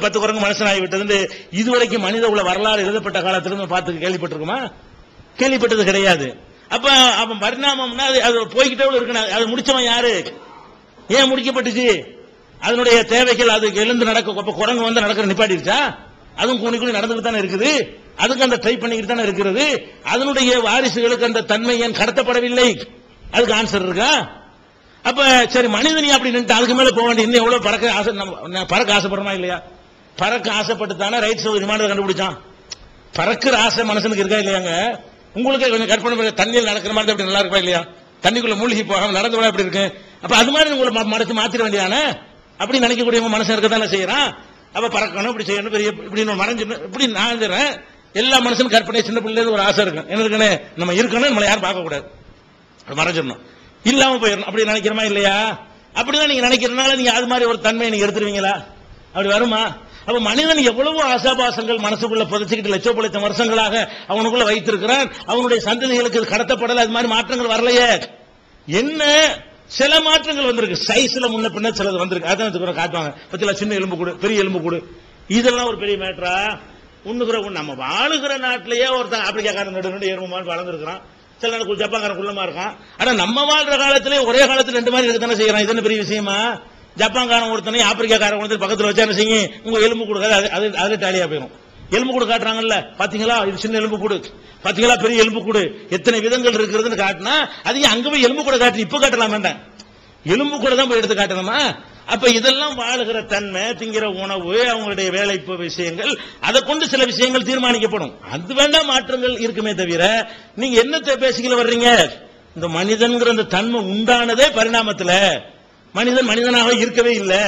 பத்து குரங்கு மனுஷனாகி விட்டது இதுவரைக்கும் மனித உள்ள வரலாறு எழுதப்பட்ட காலத்திலிருந்து பார்த்து கேள்விப்பட்டிருக்குமா? கேள்விப்பட்டது கிடையாது. அப்ப அவன் பரிணாமம்னா அது அது போய்கிட்டே இருக்கணும் அது முடிச்சவன் யாரு? ஏன் முடிக்கப்பட்டுச்சு? அதனுடைய தேவைகள் அது எழுந்து நடக்க அப்ப குரங்கு வந்து நடக்கிற நிப்பாட்டிருச்சா அதுவும் குனி கூணி நடந்துட்டு தானே இருக்குது. அதுக்கு அந்த ட்ரை பண்ணிக்கிட்டு தானே இருக்கிறது. அதனுடைய வாரிசுகளுக்கு அந்த தன்மை ஏன் கடத்தப்படவில்லை? அதுக்கு ஆன்சர் இருக்கா? அப்ப சரி மனிதனி அப்படி நின்று அதுக்கு மேல போக வேண்டிய இன்னும் எவ்வளவு பறக்க ஆசை நம்ம பறக்க ஆசைப்படுறோமா இல்லையா? பறக்க ஆசைப்பட்டு தானே ரைட் சைடு விமானத்தை கண்டுபிடிச்சான்? பறக்கிற ஆசை மனுஷனுக்கு இருக்கா இல்லையாங்க? உங்களுக்கே கொஞ்சம் கற்பனை பண்ணி தண்ணியில் நடக்கிற மாதிரி அப்படி நல்லா இருக்கா இல்லையா? தண்ணிக்குள்ள மூழ்கி போகாம நடந்து விட அப்படி இருக்கு? அப்ப அது மாதிரி உங்களை ம- மாத்திர வேண்டியதானே? அப்படி நினைக்கக்கூடிய மனுஷன் இருக்க தானே செய்யறான்? அப்ப பறக்கணும் இப்படி செய்யணும் பெரிய இப்படி மறைஞ்சு இப்படி நான் எல்லா மனுஷனும் கற்பனை சின்ன பிள்ளைல ஒரு ஆசை இருக்கும் என்ன இருக்கணும் நம்ம இருக்கணும் நம்மளை யாரும் பார்க்க கூடாது. மறைஞ்சிடணும். இல்லாம போயிடணும். அப்படி நினைக்கிறோமா இல்லையா? அப்படிதான் நீங்க நினைக்கிறதுனால நீங்க அது மாதிரி ஒரு தன்மையை நீங்க எடுத்துருவீங்களா? அப்படி வருமா? அப்ப மனிதன் எவ்வளவு ஆசாபாசங்கள் மனசுக்குள்ள புதைச்சுக்கிட்டு லட்சம் வருஷங்களாக அவனுக்குள்ள வைத்திருக்கிறான். அவனுடைய சந்ததிகளுக்கு கடத்தப்படல அது மாதிரி மாற்றங்கள் வரலையே. என்ன? சில மாற்றங்கள் வந்திருக்கு. சைஸ்ல முன்ன பின்ன சிலது வந்திருக்கு. அதான் காட்டுவாங்க. பத்தில சின்ன எலும்பு கூடு பெரிய எலும்பு கூடு. இதெல்லாம் ஒரு பெரிய மேட்டரா உண்ணுகிற ஒண்ணு நம்ம வாழுகிற நாட்டிலேயே ஒருத்தன் ஆப்பிரிக்காக்காரன் நடு நடு எருமமான் வளர்ந்துருக்கான் சில நாள் ஜப்பான்காரன் குள்ளமா இருக்கான். ஆனா நம்ம வாழ்ற காலத்திலே ஒரே காலத்துல ரெண்டு மாதிரி இருக்கத்தானே செய்யறான். இது என்ன பெரிய விஷயமா? ஜப்பான்காரன் ஒருத்தனை ஆப்பிரிக்காக்காரன் ஒருத்தர் பக்கத்தில் வச்சா என்ன செய்யும்? உங்க எலும்பு கொடுக்காது அது அது அதுல டாலியா போயிடும் எலும்பு கூடு காட்டுறாங்கல்ல? பாத்தீங்களா? இது சின்ன எலும்பு கூடு. பாத்தீங்களா? பெரிய எலும்பு கூடு. எத்தனை விதங்கள் இருக்கிறதுன்னு காட்டினா அதையும் அங்க போய் எலும்பு கூட காட்டு இப்ப காட்டலாம் வேண்டாம் எலும்பு கூட தான் போய் எடுத்து காட்டணுமா? அப்ப இதெல்லாம் வாழுகிற தன்மை திங்கிற உணவு அவங்களுடைய வேலை விஷயங்கள் அதை கொண்டு சில விஷயங்கள் தீர்மானிக்கப்படும். அது வேண்டாம் மாற்றங்கள் இருக்குமே தவிர நீங்க என்னத்தை பேசிக்கல வர்றீங்க? இந்த மனிதன்கிற அந்த தன்மை உண்டானதே பரிணாமத்துல. மனிதன் மனிதனாக இருக்கவே இல்லை.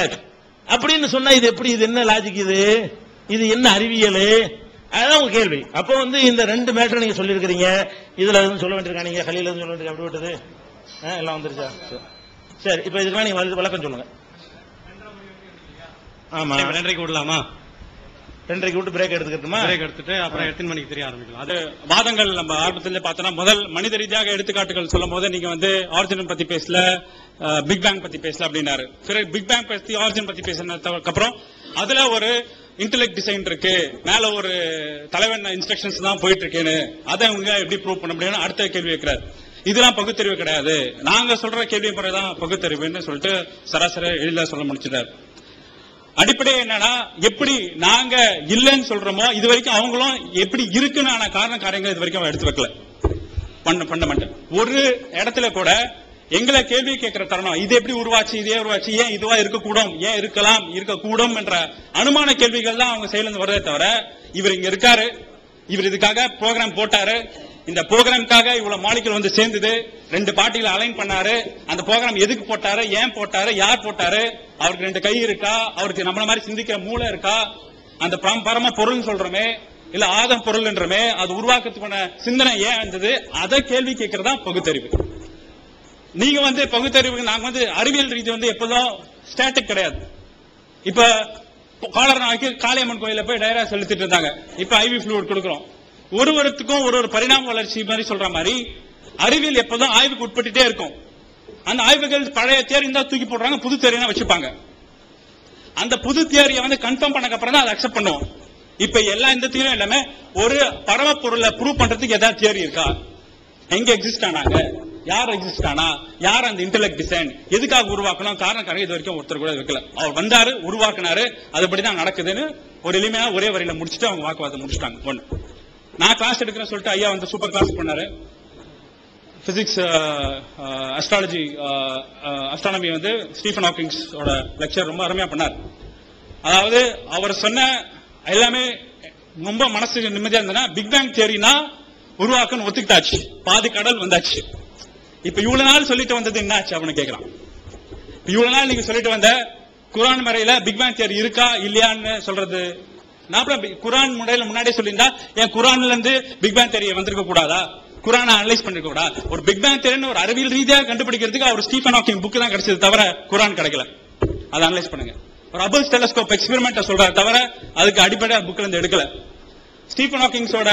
அப்படின்னு சொன்னா இது எப்படி இது என்ன லாஜிக் இது? இது என்ன அறிவியல்? அதான் உங்க கேள்வி. அப்போ வந்து இந்த ரெண்டு மேட்டர் நீங்க சொல்லியிருக்கிறீங்க. இதுல எதுவும் சொல்ல வேண்டியிருக்கா நீங்க? கலியில எதுவும் சொல்ல வேண்டியிருக்கா? அப்படி விட்டது. ஆ, எல்லாம் வந்துருச்சா? சரி. சரி இப்ப இதுக்கு நீங்க வலது- விளக்கம் சொல்லுங்க. ஆமா. நன்றி விடலாமா? ரெண்டரைக்கு விட்டு பிரேக் எடுத்துக்கட்டுமா? பிரேக் எடுத்துட்டு அப்புறம் எத்தனை மணிக்கு தெரிய ஆரம்பிக்கலாம். அது வாதங்கள் நம்ம ஆரம்பத்தில் பார்த்தோம்னா முதல் மனித ரீதியாக எடுத்துக்காட்டுகள் சொல்லும் போது நீங்க வந்து ஆரிஜின் பத்தி பேசல பிக் பேங் பத்தி பேசல அப்படின்னாரு. பிறகு பிக் பேங் பத்தி ஆரிஜின் பத்தி பேசினதுக்கு அப்புறம் அதுல ஒரு இன்டெலெக்ட் டிசைன் இருக்கு. மேல ஒரு தலைவன் இன்ஸ்ட்ரக்ஷன்ஸ் தான் போயிட்டு இருக்கேன்னு அதை அவங்க எப்படி ப்ரூவ் பண்ண முடியும்னு அடுத்த கேள்வி வைக்கிறார். இதெல்லாம் பகுத்தறிவு கிடையாது. நாங்க சொல்ற கேள்வி முறைதான் பகுத்தறிவுன்னு சொல்லிட்டு சராசரி எளிதா சொல்ல முடிச்சிட்டாரு அடிப்படை என்னன்னா எப்படி நாங்க இல்லைன்னு சொல்றோமோ இது வரைக்கும் அவங்களும் எப்படி இருக்குன்னு ஆன காரண காரியங்களை இது வரைக்கும் எடுத்து வைக்கல. பண்ண பண்ண மாட்டேன். ஒரு இடத்துல கூட எங்களை கேள்வி கேட்கிற தருணம் இது எப்படி உருவாச்சு இதே உருவாச்சு ஏன் இதுவா இருக்கக்கூடும் ஏன் இருக்கலாம் இருக்கக்கூடும் என்ற அனுமான கேள்விகள் தான் அவங்க செயலிருந்து வரதே தவிர இவர் இங்க இருக்காரு இவர் இதுக்காக ப்ரோக்ராம் போட்டாரு இந்த ப்ரோக்ராம்காக இவ்வளவு மாலிகள் வந்து சேர்ந்தது. ரெண்டு பார்ட்டிகளை அலைன் பண்ணாரு. அந்த ப்ரோக்ராம் எதுக்கு போட்டாரு? ஏன் போட்டாரு? யார் போட்டாரு? அவருக்கு ரெண்டு கை இருக்கா? அவருக்கு நம்மள மாதிரி சிந்திக்கிற மூளை இருக்கா? அந்த பரம பொருள்னு சொல்றோமே. இல்ல ஆதம் பொருள்ன்றமே. அது உருவாக்கத்துக்கான சிந்தனை ஏன் இருந்தது அதை கேள்வி கேட்கறதா பகுத்தறிவு. நீங்க வந்து பகுத்தறிவு நாங்க வந்து அறிவியல் ரீதி வந்து எப்போதும் ஸ்டாட்டிக் கிடையாது. இப்ப காலர் நாளைக்கு காளியம்மன் கோயில போய் டைரா செலுத்திட்டு இருந்தாங்க. இப்ப ஐவி ஃப்ளூட் கொடுக்குறோம். ஒரு ஒருத்துக்கும் ஒரு ஒரு பரிணாம வளர்ச்சி மாதிரி சொல்ற மாதிரி அறிவியல் எப்போதும் ஆய்வுக்கு உட்பட்டுட்டே இருக்கும். அந்த ஆய்வுகள் பழைய தேரி இருந்தா தூக்கி போடுறாங்க புது தேரியா வச்சுப்பாங்க. அந்த புது தேரியை வந்து கன்ஃபார்ம் பண்ணக்கு அப்புறம் தான் அதை அக்செப்ட் பண்ணுவோம். இப்ப எல்லா இந்த தீரும் எல்லாமே ஒரு பரம பொருளை ப்ரூவ் பண்றதுக்கு ஏதாவது தியரி இருக்கா? எங்க எக்ஸிஸ்ட் ஆனாங்க? யார் எக்ஸிஸ்ட் ஆனா? யார் அந்த இன்டெலெக்ட் டிசைன் எதுக்காக உருவாக்கணும்? காரணம் காரணம் இது வரைக்கும் ஒருத்தர் கூட வைக்கல அவர் வந்தாரு உருவாக்குனாரு அதுபடி தான் நடக்குதுன்னு ஒரு எளிமையா ஒரே வரியில முடிச்சுட்டு அவங்க வாக்குவாதம் முடிச்சுட்டாங்க. ஒண்ணு. நான் கிளாஸ் எடுக்கிறேன்னு சொல்லிட்டு ஐயா வந்து சூப்பர் கிளாஸ் பண்ணாரு. பிசிக்ஸ் அஸ்ட்ராலஜி அஸ்ட்ரானமி வந்து ஸ்டீஃபன் ஹாக்கிங்ஸோட லெக்சர் ரொம்ப அருமையாக பண்ணார். அதாவது அவர் சொன்ன எல்லாமே ரொம்ப மனசு நிம்மதியாக இருந்ததுன்னா பிக் பேங் தியரினா உருவாக்கன்னு ஒத்துக்கிட்டாச்சு. பாதி கடல் வந்தாச்சு. இப்ப இவ்வளவு நாள் சொல்லிட்டு வந்தது என்னாச்சு அப்படின்னு கேட்குறான் இப்போ இவ்வளோ இவ்வளவு நாள் நீங்க சொல்லிட்டு வந்த குரான் முறையில பிக் பேங் தியரி இருக்கா இல்லையான்னு சொல்றது நான் குரான் முறையில முன்னாடியே சொல்லியிருந்தா என் குரான்ல இருந்து பிக் பேங் தெரிய வந்திருக்க கூடாதா? குரானை அனலைஸ் பண்ணிருக்க கூடா ஒரு பிக் பேங் தியரின்னு ஒரு அறிவியல் ரீதியாக கண்டுபிடிக்கிறதுக்கு அவர் ஸ்டீஃபன் ஹாக்கிங் புக் தான் கிடைச்சது தவிர குரான் கிடைக்கல. அதை அனலைஸ் பண்ணுங்க. ஒரு அபல்ஸ் டெலஸ்கோப் எக்ஸ்பெரிமெண்ட் சொல்றாரு தவிர அதுக்கு அடிப்படையாக புக்ல இருந்து எடுக்கல. ஸ்டீஃபன் ஹாக்கிங்ஸோட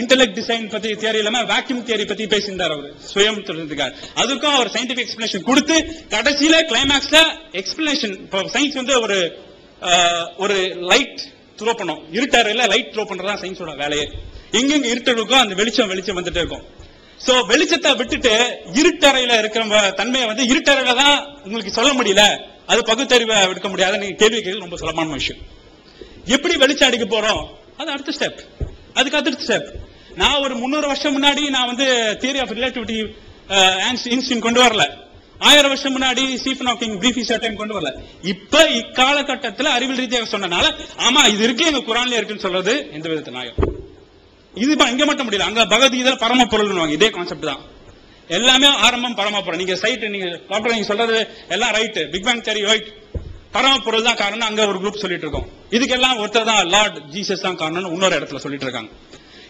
இன்டெலெக்ட் டிசைன் பத்தி தியரி இல்லாம வேக்யூம் தியரி பத்தி பேசியிருந்தார் அவர். சுயம் தெரிஞ்சுக்கார் அதுக்கும் அவர் சயின்டிபிக் எக்ஸ்பிளேஷன் கொடுத்து கடைசியில கிளைமேக்ஸ்ல எக்ஸ்பிளேஷன் இப்போ சயின்ஸ் வந்து ஒரு ஒரு லைட் த்ரோ பண்ணும். இருட்டறையில லைட் த்ரோ பண்றதா சயின்ஸோட வேலையே. எங்கெங்க இருட்டு இருக்கோ அந்த வெளிச்சம் வெளிச்சம் வந்துட்டே இருக்கும். சோ வெளிச்சத்தை விட்டுட்டு இருட்டறையில இருக்கிற தன்மையை வந்து இருட்டறையில தான் உங்களுக்கு சொல்ல முடியல. அது பகுத்தறிவை எடுக்க முடியாத. நீங்க கேள்வி கேட்க ரொம்ப சுலபமான விஷயம். எப்படி வெளிச்சம் அடிக்க போறோம்? அது அடுத்த ஸ்டெப் அதுக்கு அடுத்த ஸ்டெப் நான் ஒரு முந்நூறு வருஷம் முன்னாடி நான் வந்து தியரி ஆஃப் ரிலேட்டிவிட்டி இன்ஸ்டின் கொண்டு வரல. ஆயிரம் வருஷம் முன்னாடி ஸ்டீஃபன் ஹாக்கிங் பிரீஃபி டைம் கொண்டு வரல. இப்ப இக்காலகட்டத்தில் அறிவியல் ரீதியாக சொன்னனால ஆமா இது இருக்கு எங்க குரான்ல இருக்குன்னு சொல்றது எந்த விதத்தில் நியாயம்? இது ப- இங்க மட்டும் முடியல. அங்க பகவத்கீதை பரம பொருள் இதே கான்செப்ட் தான். எல்லாமே ஆரம்பம் பரம பொருள். நீங்க சைட் நீங்க டாக்டர் நீங்க சொல்றது எல்லாம் right big bang theory right பரம பொருள் தான் காரணம் அங்க ஒரு குரூப் சொல்லிட்டு இருக்கோம். இதுக்கெல்லாம் ஒருத்தர் தான் லார்ட் ஜீசஸ் தான் காரணம்னு இன்னொரு இடத்துல சொல்லிட்டு இருக்காங்க.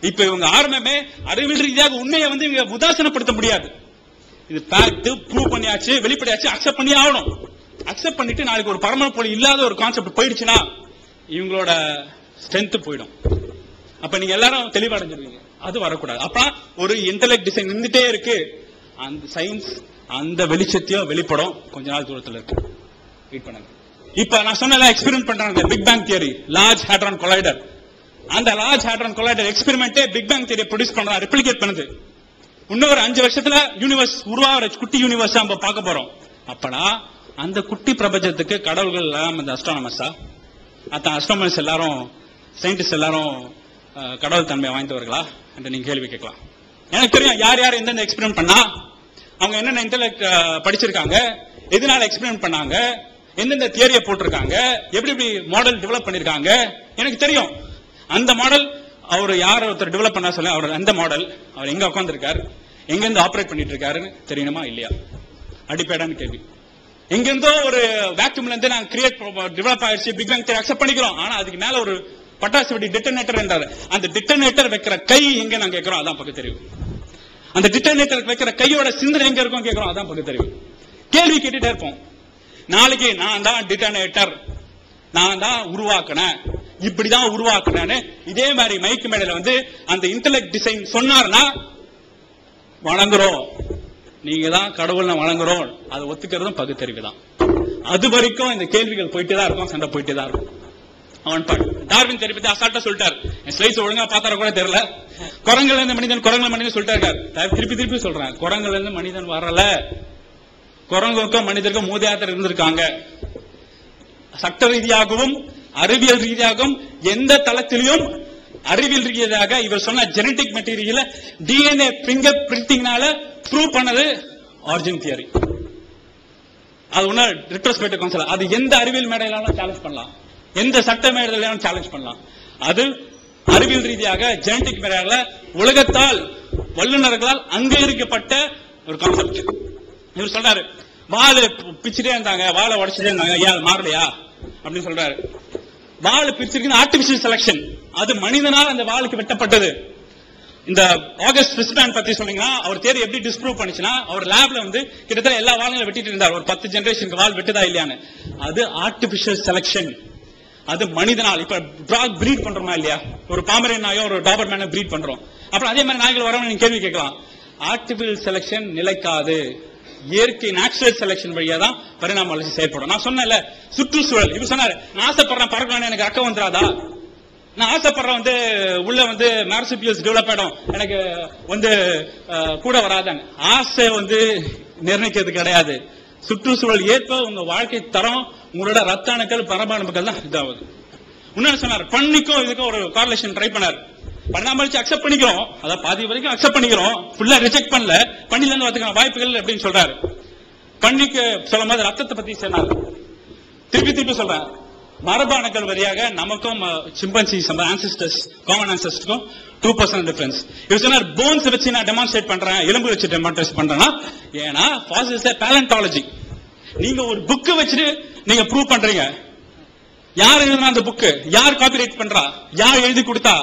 இப்ப இவங்க ஆரம்பமே அறிவியல் ரீதியாக உண்மையை வந்து இவங்க உதாசனப்படுத்த முடியாது. இது ஃபேக்ட் ப்ரூவ் பண்ணியாச்சு வெளிப்படையாச்சு அக்செப்ட் பண்ணி ஆகணும். அக்செப்ட் பண்ணிட்டு நாளைக்கு ஒரு பரமன போல இல்லாத ஒரு கான்செப்ட் போயிடுச்சுன்னா இவங்களோட ஸ்ட்ரென்த் போயிடும். அப்ப நீங்க எல்லாரும் தெளிவடைஞ்சிருவீங்க. அது வரக்கூடாது. அப்ப ஒரு இன்டலெக்ட் டிசைன் இருந்துட்டே இருக்கு. அந்த சயின்ஸ் அந்த வெளிச்சத்தையும் வெளிப்படும். கொஞ்ச நாள் தூரத்தில் இருக்கு. வெயிட் பண்ணுங்க. இப்ப நான் சொன்ன எக்ஸ்பெரிமெண்ட் பண்றாங்க. Big bang theory large hadron collider அந்த லார்ஜ் ஹேட்ரான் கொலைடர் எக்ஸ்பெரிமெண்ட்டே பிக் பேங் தியரி ப்ரொடியூஸ் பண்றா ரெப்ளிகேட் பண்ணுது. இன்னும் ஒரு அஞ்சு வருஷத்துல யூனிவர்ஸ் உருவாகிற குட்டி யூனிவர்ஸ் நம்ம பார்க்க போறோம். அப்படா அந்த குட்டி பிரபஞ்சத்துக்கு கடவுள்கள் எல்லாம் அந்த அஸ்ட்ரானமர்ஸா அத்தான் அஸ்ட்ரானமர்ஸ் எல்லாரும் சயின்டிஸ்ட் எல்லாரும் கடவுள் தன்மையை வாய்ந்தவர்களா? என்று நீங்க கேள்வி கேட்கலாம். எனக்கு தெரியும் யார் யார் எந்தெந்த எக்ஸ்பெரிமெண்ட் பண்ணா அவங்க என்னென்ன இன்டெலெக்ட் படிச்சிருக்காங்க எதனால எக்ஸ்பெரிமெண்ட் பண்ணாங்க எந்தெந்த தியரியை போட்டிருக்காங்க எப்படி எப்படி மாடல் டெவலப் பண்ணிருக்காங்க எனக்கு தெரியும். அந்த மாடல் அவர் யார் ஒருத்தர் டெவலப் பண்ணா சொல்ல அவர் அந்த மாடல் அவர் எங்க உட்காந்துருக்காரு எங்கேருந்து ஆப்ரேட் பண்ணிட்டு இருக்காருன்னு தெரியணுமா இல்லையா? அடிப்பேடான்னு கேள்வி. எங்கிருந்தோ ஒரு வேக்யூம்ல இருந்து நாங்க கிரியேட் டெவலப் ஆயிடுச்சு பிக் பேங் அக்செப்ட் பண்ணிக்கிறோம். ஆனா அதுக்கு மேல ஒரு பட்டாசு வெடி டிட்டனேட்டர் என்றாரு அந்த டிட்டனேட்டர் வைக்கிற கை எங்க நாங்க கேட்கிறோம்? அதான் பக்கம் தெரியும் அந்த டிட்டனேட்டர் வைக்கிற கையோட சிந்தனை எங்க இருக்கும் கேட்கிறோம்? அதான் பக்கம் தெரியும் கேள்வி கேட்டுட்டே இருப்போம். நாளைக்கு நான் தான் டிட்டனேட்டர் நான் தான் உருவாக்கினேன். இப்படிதான் உருவாக்குனேன்னு இதே மாதிரி மைக்கு மேடையில வந்து அந்த இன்டெலெக்ட் டிசைன் சொன்னார்னா வணங்குறோம் நீங்க தான் கடவுள் வணங்குறோம் அதை ஒத்துக்கிறதும் பகுத்தறிவு தான். அது வரைக்கும் இந்த கேள்விகள் போயிட்டே தான் இருக்கும் சண்டை போயிட்டே தான் இருக்கும். அவன் பாட் டார்வின் தெரி அசால்ட்டா சொல்லிட்டார். என் ஸ்லைஸ் ஒழுங்கா பார்த்தார கூட தெரியல. குரங்குல இருந்து மனிதன் குரங்குல மனிதன் சொல்லிட்டாரு நான் திருப்பி திருப்பி சொல்றேன். குரங்குல இருந்து மனிதன் வரல. குரங்குக்கும் மனிதருக்கும் மூதையாத்தர் இருந்திருக்காங்க. சட்ட ரீதியாகவும் அறிவியல் ரீதியாகவும் எந்த தளத்திலும் அறிவியல் ரீதியாக இவர் சொன்ன ஜெனடிக் மெட்டீரியல டிஎன்ஏ பிங்கர் பிரிண்டிங்னால ப்ரூவ் பண்ணது ஆரிஜின் தியரி அது ஒண்ணு ரிட்ரோஸ்பெக்டிவ் கவுன்சில் அது எந்த அறிவியல் மேடையிலாலும் சேலஞ்ச் பண்ணலாம். எந்த சட்ட மேடையிலாலும் சேலஞ்ச் பண்ணலாம். அது அறிவியல் ரீதியாக ஜெனடிக் மேடையில உலகத்தால் வல்லுநர்களால் அங்கீகரிக்கப்பட்ட ஒரு கான்செப்ட் இவர் சொல்றாரு வாழை பிச்சுட்டே இருந்தாங்க வாழை உடைச்சிட்டே இருந்தாங்க ஏன் அது மாறலையா? அப்படின்னு சொல்றாரு. வாழை பிரிச்சிருக்கு ஆர்டிபிஷியல் செலக்ஷன் அது மனிதனால் அந்த வாளுக்கு வெட்டப்பட்டது. இந்த ஆகஸ்ட் பிஸ்மேன் பத்தி சொன்னீங்கன்னா அவர் தேரி எப்படி டிஸ்ப்ரூவ் பண்ணிச்சுன்னா அவர் லேப்ல வந்து கிட்டத்தட்ட எல்லா வாழையும் வெட்டிட்டு இருந்தார். ஒரு பத்து ஜெனரேஷனுக்கு வால் வெட்டுதா இல்லையான்னு. அது ஆர்டிபிஷியல் செலக்ஷன் அது மனிதனால். இப்ப டாக் பிரீட் பண்றோமா இல்லையா? ஒரு பாமரன் நாயோ ஒரு டாபர் மேனோ பிரீட் பண்றோம். அப்புறம் அதே மாதிரி நாய்கள் வரவங்க நீங்க கேள்வி கேட்கலாம். ஆர்டிபிஷியல் செலக்ஷன் நிலைக்காது. இயற்கை நேச்சுரல் செலக்ஷன் வழியா தான் பரிணாம வளர்ச்சி செயல்படும். நான் சொன்னேன்ல சுற்றுச்சூழல். இப்ப சொன்னாரு நான் ஆசைப்படுறேன் பறக்கலாம்னு எனக்கு அக்கம் வந்துடாதா நான் ஆசைப்படுறேன் வந்து உள்ள வந்து மேரசிபியல்ஸ் டெவலப் ஆயிடும். எனக்கு வந்து கூட வராதாங்க ஆசை வந்து நிர்ணயிக்கிறது கிடையாது. சுற்றுச்சூழல் ஏற்ப உங்க வாழ்க்கை தரம் உங்களோட ரத்த அணுக்கள் பரமாணுக்கள் தான் இதாகுது. இன்னொன்னு சொன்னார் பண்ணிக்கும் இதுக்கும் ஒரு கார்லேஷன் ட்ரை பண்ணார். பண்ணாமலிச்சு அக்செப்ட் பண்ணிக்கிறோம். அதாவது பாதி வரைக்கும் அக்செப்ட் பண்ணிக்கிறோம். ஃபுல்லா ரிஜெக்ட் பண்ணல. பண்ணில இருந்து வரதுக்கான வாய்ப்புகள் அப்படின்னு சொல்றாரு. பண்ணிக்கு சொல்லும் போது ரத்தத்தை பத்தி சொன்னார். திருப்பி திருப்பி சொல்றேன் மரபணுக்கள் வழியாக நமக்கும் சிம்பன்சி ஆன்சிஸ்டர்ஸ் காமன் ஆன்சிஸ்டருக்கும் டூ பர்சன்ட் டிஃபரன்ஸ் இவர் சொன்னார் போன்ஸ் வச்சு நான் டெமான்ஸ்ட்ரேட் பண்றேன். எலும்பு வச்சு டெமான்ஸ்ட்ரேட் பண்றேன்னா ஏன்னா ஃபாசிஸ் பேலண்டாலஜி நீங்க ஒரு புக்கு வச்சுட்டு நீங்க ப்ரூவ் பண்றீங்க. யார் எழுதுனா அந்த புக்கு யார் காப்பிரைட் பண்றா? யார் எழுதி கொடுத்தா?